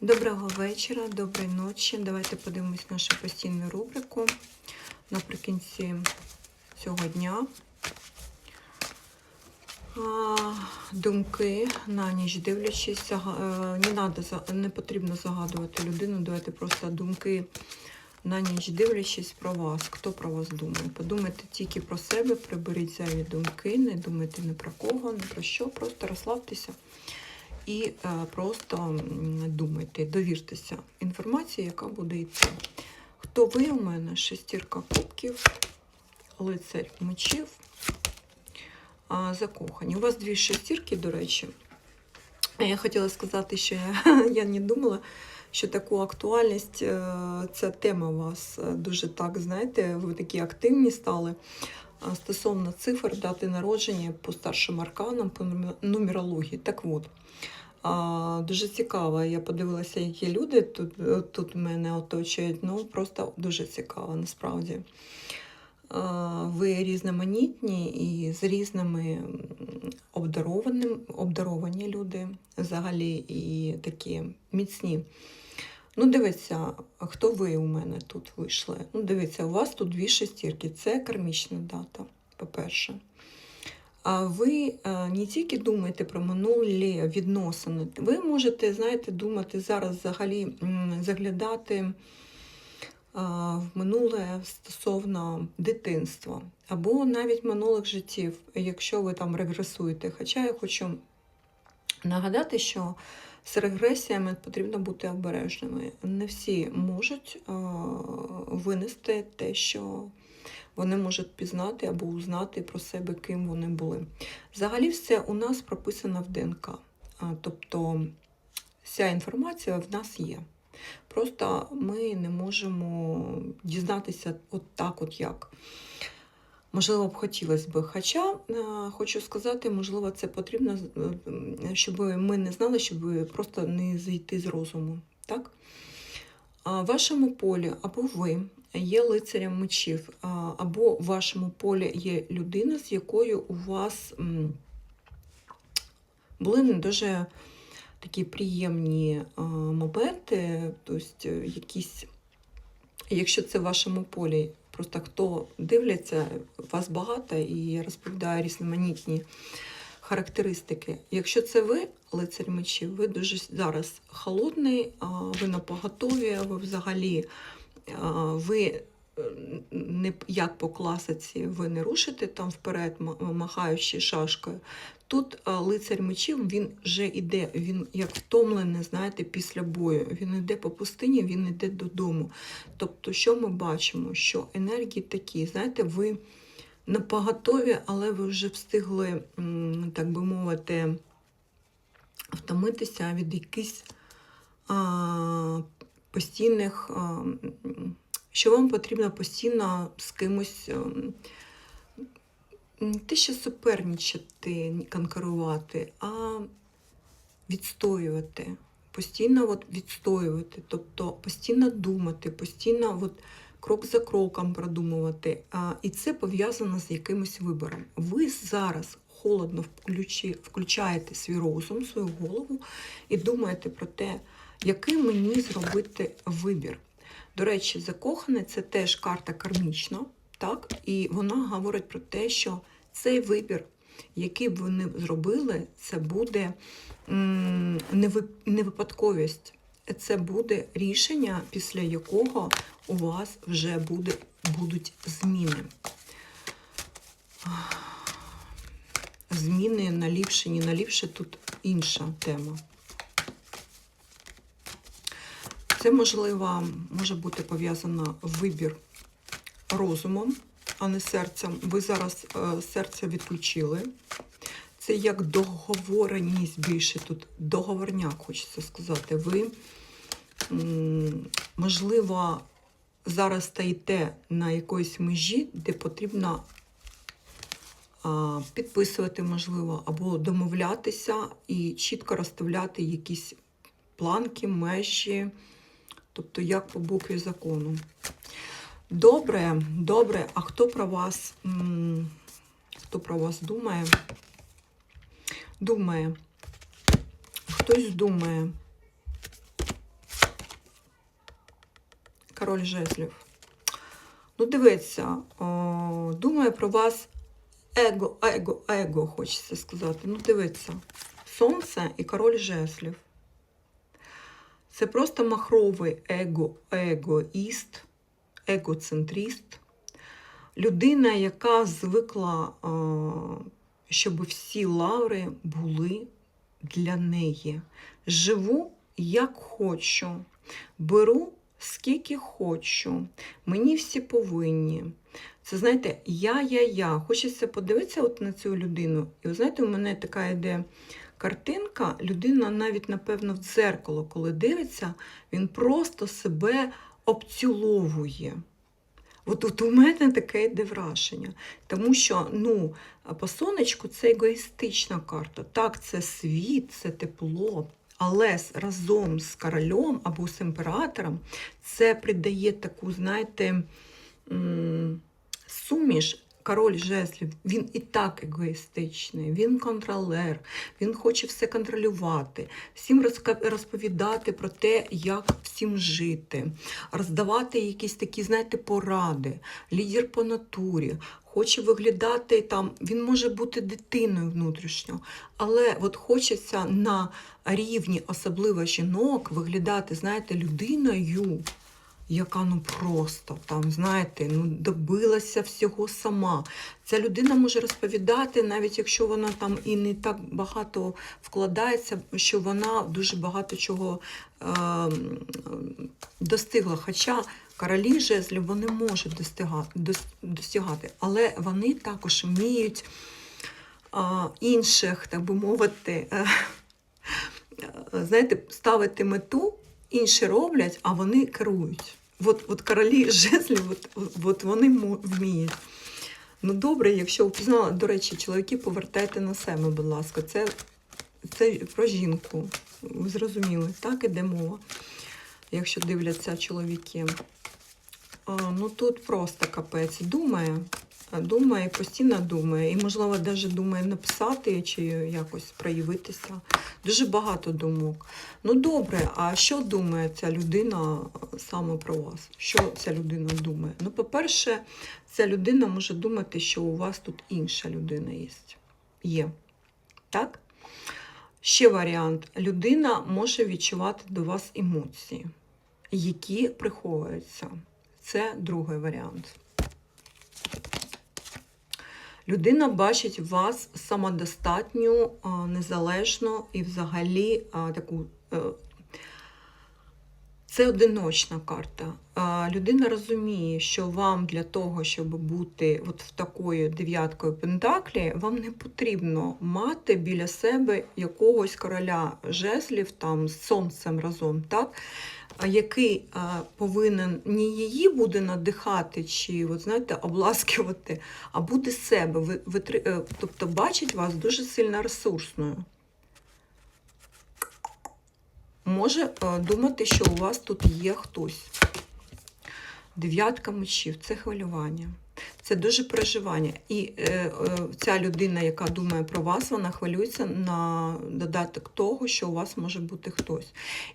Доброго вечора, доброї ночі. Давайте подивимось нашу постійну рубрику наприкінці цього дня. Думки на ніч дивлячись, е, не, надо, не потрібно загадувати людину. Давайте просто думки на ніч дивлячись про вас. Хто про вас думає? Подумайте тільки про себе, приберіть зайві думки, не думайте ні про кого, ні про що, просто розслабтеся і е, просто думайте, довіртеся інформації, яка буде йти. Хто ви у мене? Шестірка кубків, лицарь мечів, закохані. У вас дві шестірки, до речі. Я хотіла сказати, що я, я не думала, що таку актуальність е, ця тема у вас е, дуже так, знаєте, ви такі активні стали. Стосовно цифр, дати народження по старшим арканам, по нумерології. Так от, дуже цікаво. Я подивилася, які люди тут, тут мене оточують. Ну, просто дуже цікаво, насправді. Ви різноманітні і з різними обдаровані люди взагалі і такі міцні. Ну, дивіться, хто ви у мене тут вийшли? Ну, дивіться, у вас тут дві шестірки. Це кармічна дата, по-перше. А ви е, не тільки думаєте про минулі відносини, ви можете, знаєте, думати зараз взагалі заглядати в минуле стосовно дитинства, або навіть минулих життів, якщо ви там регресуєте. Хоча я хочу нагадати, що з регресіями потрібно бути обережними. Не всі можуть а, винести те, що вони можуть пізнати або узнати про себе, ким вони були. Взагалі, все у нас прописано в ДНК. Тобто вся інформація в нас є. Просто ми не можемо дізнатися от так, от як. Можливо, б хотілося б. Хоча е, хочу сказати, можливо, це потрібно, е, щоб ми не знали, щоб просто не зійти з розуму. Так? В вашому полі або ви є лицарем мечів, або в вашому полі є людина, з якою у вас були не дуже такі приємні моменти, тобто якісь, якщо це в вашому полі, просто хто дивляться, вас багато і я розповідаю різноманітні характеристики. Якщо це ви, лицар мечів, ви дуже зараз холодний, ви на поготові, ви взагалі ви не як по класиці ви не рушите там вперед, махаючи шашкою. Тут лицар мечів він вже йде, він як втомлений, знаєте, після бою. Він йде по пустині, він йде додому. Тобто, що ми бачимо? Що енергії такі, знаєте, ви на поготові, але ви вже встигли, так би мовити, втомитися від якихось постійних, а, що вам потрібно постійно з кимось. ем, не те, що суперничати, конкурувати, а відстоювати. Постійно от відстоювати, тобто постійно думати, постійно от крок за кроком продумувати. І це пов'язано з якимось вибором. Ви зараз холодно включаєте свій розум, свою голову і думаєте про те, який мені зробити вибір. До речі, закохане це теж карта кармічна, так? І вона говорить про те, що цей вибір, який б вони зробили, це буде м, не випадковість. Це буде рішення, після якого у вас вже буде, будуть зміни. Зміни на ліпше, не на тут інша тема. Це, можливо, може бути пов'язано вибір розумом, а не серцем. Ви зараз е, серце відключили. Це як договореність більше тут, договорняк, хочеться сказати. Ви, можливо, зараз стоїте на якоїсь межі, де потрібно підписувати, можливо, або домовлятися і чітко розставляти якісь планки, межі, тобто як по букві закону. Добре, добре. А хто про вас, хто про вас думає? Думає. Хтось думає. Король жезлів. Ну, дивіться, думає про вас его, его, его, хочеться сказати. Ну, дивіться, сонце і король жезлів. Це просто махровий его, егоїст, егоцентріст. Людина, яка звикла, щоб всі лаври були для неї. Живу як хочу, беру скільки хочу, мені всі повинні. Це знаєте, я, я, я. Хочеться подивитися от на цю людину. І ви знаєте, у мене така йде картинка, людина навіть, напевно, в дзеркало, коли дивиться, він просто себе обціловує. От, от у мене таке йде враження. Тому що ну, по сонечку це егоїстична карта. Так, це світ, це тепло. Але разом з королем або з імператором це придає таку, знаєте, суміш. Король жезлів, він і так егоїстичний, він контролер, він хоче все контролювати, всім розповідати про те, як всім жити, роздавати якісь такі, знаєте, поради, лідер по натурі, хоче виглядати там, він може бути дитиною внутрішньо, але от хочеться на рівні, особливо жінок, виглядати, знаєте, людиною, яка ну просто там, знаєте, ну добилася всього сама. Ця людина може розповідати, навіть якщо вона там і не так багато вкладається, що вона дуже багато чого е, достигла. Хоча королі жезлів вони можуть достигати, досягати, але вони також вміють е, інших, так би мовити, е, е, знаєте, ставити мету, інші роблять, а вони керують. От, от королі жезлів, от, от вони вміють. Ну добре, якщо впізнала, до речі, чоловіки, повертайте на себе, будь ласка. Це, це про жінку. Ви зрозуміли, так іде мова, якщо дивляться чоловіки. А, ну тут просто капець. Думає, думає, постійно думає. І, можливо, навіть думає написати чи якось проявитися. Дуже багато думок. Ну добре, а що думає ця людина е, саме про вас? Що ця людина думає? Ну, по-перше, ця людина може думати, що у вас тут інша людина є. Є. Так? Ще варіант. Людина може відчувати до вас емоції, які приховуються. Це другий варіант. Людина бачить вас самодостатню, незалежну і взагалі таку. Це одиночна карта. Людина розуміє, що вам для того, щоб бути от в такою дев'яткою пентаклі, вам не потрібно мати біля себе якогось короля жезлів там з сонцем разом, так? який повинен не її буде надихати чи от, знаєте, обласкувати, а буде себе. Е, тобто бачить вас дуже сильно ресурсною. Може е, думати, що у вас тут є хтось. Дев'ятка мечів це хвилювання. Це дуже переживання. І е, е, ця людина, яка думає про вас, вона хвилюється на додаток того, що у вас може бути хтось.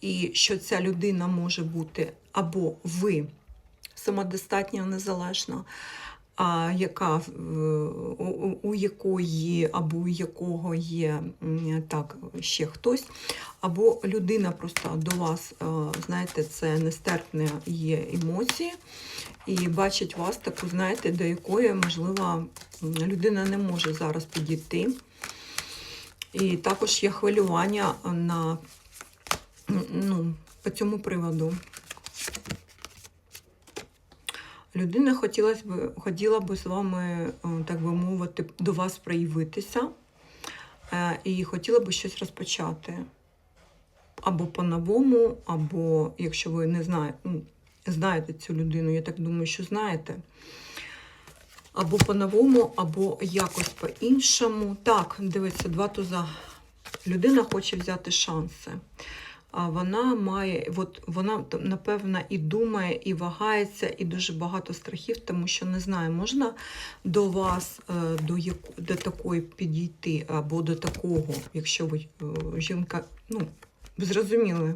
І що ця людина може бути або ви самодостатньо незалежна, а яка у, якої або у якого є так ще хтось, або людина просто до вас, е, знаєте, це нестерпне є емоції, і бачить вас таку, знаєте, до якої, можливо, людина не може зараз підійти. І також є хвилювання на, ну, по цьому приводу. Людина хотілась би, хотіла би з вами, е, так би мовити, до вас проявитися е, і хотіла би щось розпочати. Або по-новому, або якщо ви не знаєте, ну, знаєте цю людину, я так думаю, що знаєте. Або по-новому, або якось по-іншому. Так, дивіться, два туза. Людина хоче взяти шанси. А вона має, от вона напевно і думає, і вагається, і дуже багато страхів, тому що не знаю, можна до вас е, до, яку, до такої підійти, або до такого, якщо ви е, жінка, ну, зрозуміли,